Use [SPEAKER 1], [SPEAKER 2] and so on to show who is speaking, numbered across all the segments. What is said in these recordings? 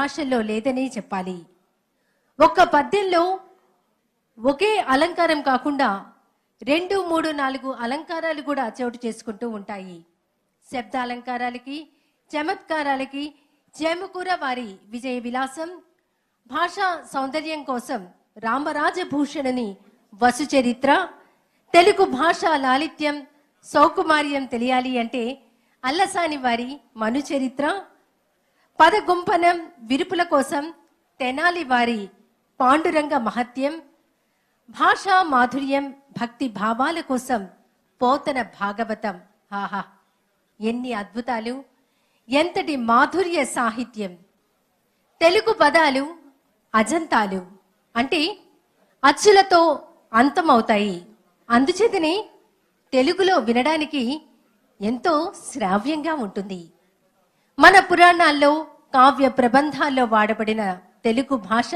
[SPEAKER 1] భాషల్లో లేదనే చెప్పాలి. ఒక్క పద్యంలో ఒకే అలంకారం కాకుండా రెండు మూడు నాలుగు అలంకారాలు కూడా చోటు చేసుకుంటూ ఉంటాయి. శబ్ద అలంకారాలకి చమత్కారాలకి చేమకూర వారి విజయ విలాసం భాషా సౌందర్యం కోసం రామరాజభూషణుని వసు చరిత్ర తెలుగు భాష లాలిత్యం సౌకుమార్యం తెలియాలి అంటే అల్లసాని వారి మను చరిత్ర పదగుంపనం విరుపుల కోసం తెనాలి వారి పాండురంగ మహత్యం భాషా మాధుర్యం భక్తి భావాల కోసం పోతన భాగవతం. ఆహా ఎన్ని అద్భుతాలు! ఎంతటి మాధుర్య సాహిత్యం! తెలుగు పదాలు అజంతాలు. అంటే అచ్చులతో అంతమవుతాయి. అందుచేతనే తెలుగులో వినడానికి ఎంతో శ్రావ్యంగా ఉంటుంది. మన పురాణాల్లో కావ్య ప్రబంధాల్లో వాడబడిన తెలుగు భాష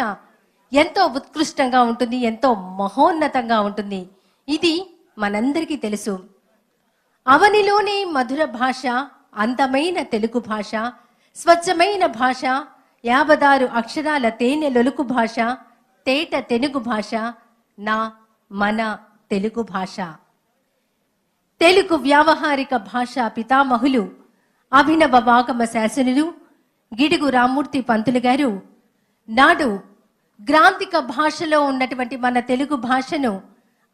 [SPEAKER 1] ఎంతో ఉత్కృష్టంగా ఉంటుంది ఎంతో మహోన్నతంగా ఉంటుంది. ఇది మనందరికీ తెలుసు. అవనిలోని మధుర భాష అందమైన తెలుగు భాష స్వచ్ఛమైన భాష యాభదారు అక్షరాల తేనె లొలుకు భాష తేట తెలుగు భాష నా మన తెలుగు భాష. తెలుగు వ్యావహారిక భాష పితామహులు అభినవ వాగమ శాసనులు గిడుగు రామ్మూర్తి పంతులు గారు. నాడు గ్రాంధిక భాషలో ఉన్నటువంటి మన తెలుగు భాషను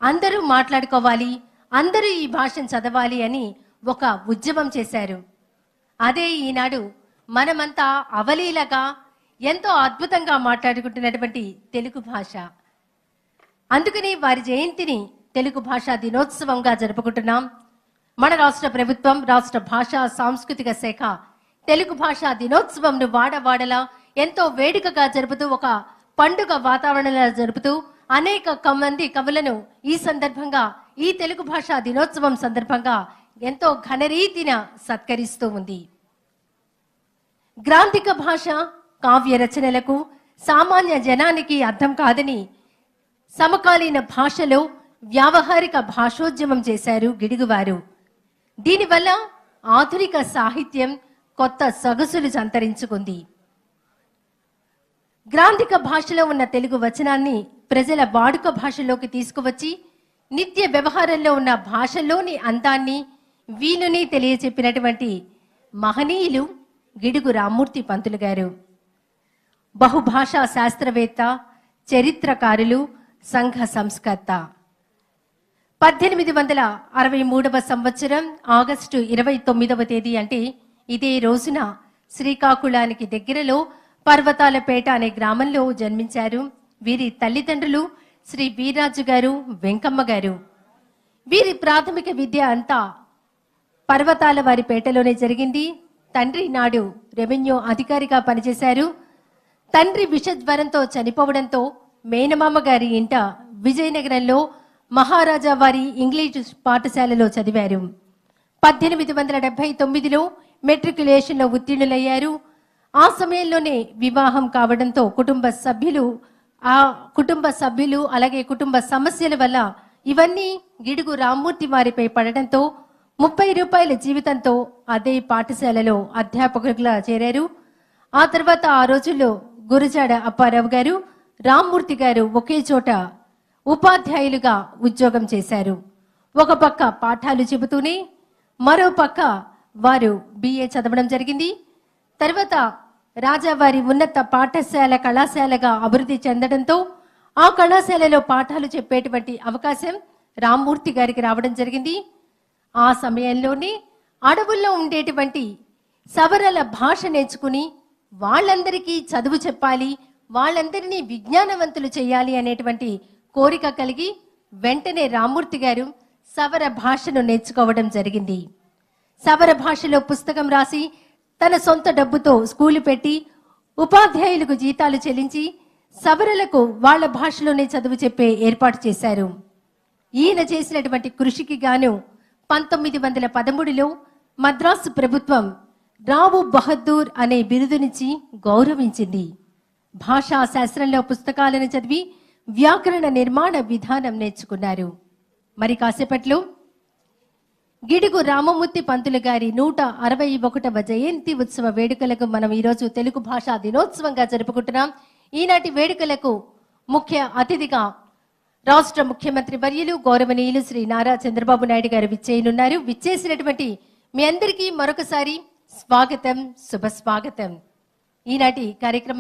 [SPEAKER 1] అందరూ మాట్లాడుకోవాలి అందరూ ఈ భాషను చదవాలి అని ఒక ఉద్యమం చేశారు. అదే ఈనాడు మనమంతా అవలీలగా ఎంతో అద్భుతంగా మాట్లాడుకుంటున్నటువంటి తెలుగు భాష. అందుకని వారి జయంతిని తెలుగు భాషా దినోత్సవంగా జరుపుకుంటున్నాం. మన రాష్ట్ర ప్రభుత్వం రాష్ట్ర భాషా సాంస్కృతిక శాఖ తెలుగు భాషా దినోత్సవంను వాడవాడలా ఎంతో వేడుకగా జరుపుతూ ఒక పండుగ వాతావరణంలో జరుపుతూ అనేక మంది కవులను ఈ సందర్భంగా ఈ తెలుగు భాషా దినోత్సవం సందర్భంగా ఎంతో ఘనరీతిన సత్కరిస్తూ ఉంది. గ్రాంధిక భాష కావ్య రచనలకు సామాన్య జనానికి అర్థం కాదని సమకాలీన భాషలో వ్యావహారిక భాషోద్యమం చేశారు గిడుగువారు. దీనివల్ల ఆధునిక సాహిత్యం కొత్త సొగసులు సంతరించుకుంది. గ్రాంధిక భాషలో ఉన్న తెలుగు వచనాన్ని ప్రజల వాడుక భాషలోకి తీసుకువచ్చి నిత్య వ్యవహారంలో ఉన్న భాషలోని అందాన్ని వీలుని తెలియచెప్పినటువంటి మహనీయులు గిడుగు రామ్మూర్తి పంతులు గారు. బహుభాషా శాస్త్రవేత్త చరిత్రకారులు సంఘ సంస్కర్త. పద్దెనిమిది వందల అరవై మూడవ సంవత్సరం ఆగస్టు ఇరవై తొమ్మిదవ తేదీ అంటే ఇదే రోజున శ్రీకాకుళానికి దగ్గరలో పర్వతాలపేట అనే గ్రామంలో జన్మించారు. వీరి తల్లిదండ్రులు శ్రీ వీర్రాజు గారు వెంకమ్మ గారు. వీరి ప్రాథమిక విద్య అంతా పర్వతాల వారి పేటలోనే జరిగింది. తండ్రి నాడు రెవెన్యూ అధికారిగా పనిచేశారు. తండ్రి విషజ్వరంతో చనిపోవడంతో మేనమామ గారి ఇంట విజయనగరంలో మహారాజా వారి ఇంగ్లీష్ పాఠశాలలో చదివారు. పద్దెనిమిది వందల డెబ్బై తొమ్మిదిలో మెట్రికులేషన్లో ఉత్తీర్ణులయ్యారు. ఆ సమయంలోనే వివాహం కావడంతో కుటుంబ సభ్యులు ఆ కుటుంబ సభ్యులు అలాగే కుటుంబ సమస్యల వల్ల ఇవన్నీ గిడుగు రామ్మూర్తి వారిపై పడడంతో ముప్పై రూపాయల జీవితంతో అదే పాఠశాలలో అధ్యాపకులుగా చేరారు. ఆ తర్వాత ఆ రోజుల్లో గురుజాడ అప్పారావు గారు రామ్మూర్తి గారు ఒకే చోట ఉపాధ్యాయులుగా ఉద్యోగం చేశారు. ఒక పక్క పాఠాలు చెబుతూనే మరో పక్క వారు బిఏ చదవడం జరిగింది. తర్వాత రాజావారి ఉన్నత పాఠశాల కళాశాలగా అభివృద్ధి చెందడంతో ఆ కళాశాలలో పాఠాలు చెప్పేటువంటి అవకాశం రామ్మూర్తి గారికి రావడం జరిగింది. ఆ సమయంలోనే అడవుల్లో ఉండేటువంటి సవరల భాష నేర్చుకుని వాళ్ళందరికీ చదువు చెప్పాలి వాళ్ళందరినీ విజ్ఞానవంతులు చేయాలి అనేటువంటి కోరిక కలిగి వెంటనే రామ్మూర్తి గారు సవర భాషను నేర్చుకోవడం జరిగింది. సవర భాషలో పుస్తకం రాసి తన సొంత డబ్బుతో స్కూలు పెట్టి ఉపాధ్యాయులకు జీతాలు చెల్లించి సవరలకు వాళ్ళ భాషలోనే చదువు చెప్పే ఏర్పాటు చేశారు. ఈయన చేసినటువంటి కృషికి గాను పంతొమ్మిది వందల పదమూడులో మద్రాసు ప్రభుత్వం రావు బహదూర్ అనే బిరుదునిచ్చి గౌరవించింది. భాషా శాస్త్రంలో పుస్తకాలను చదివి వ్యాకరణ నిర్మాణ విధానం నేర్చుకున్నారు. మరి కాసేపట్లో గిడుగు రామమూర్తి పంతులు గారి నూట అరవై ఒకటవ జయంతి ఉత్సవ వేడుకలకు మనం ఈరోజు తెలుగు భాషా దినోత్సవంగా జరుపుకుంటున్నాం. ఈనాటి వేడుకలకు ముఖ్య అతిథిగా రాష్ట్ర ముఖ్యమంత్రి వర్యులు గౌరవనీయులు శ్రీ నారా చంద్రబాబు నాయుడు గారు విచ్చేయనున్నారు విచ్చేసినటువంటి మీ అందరికీ మరొకసారి స్వాగతం శుభ స్వాగతం ఈనాటి కార్యక్రమం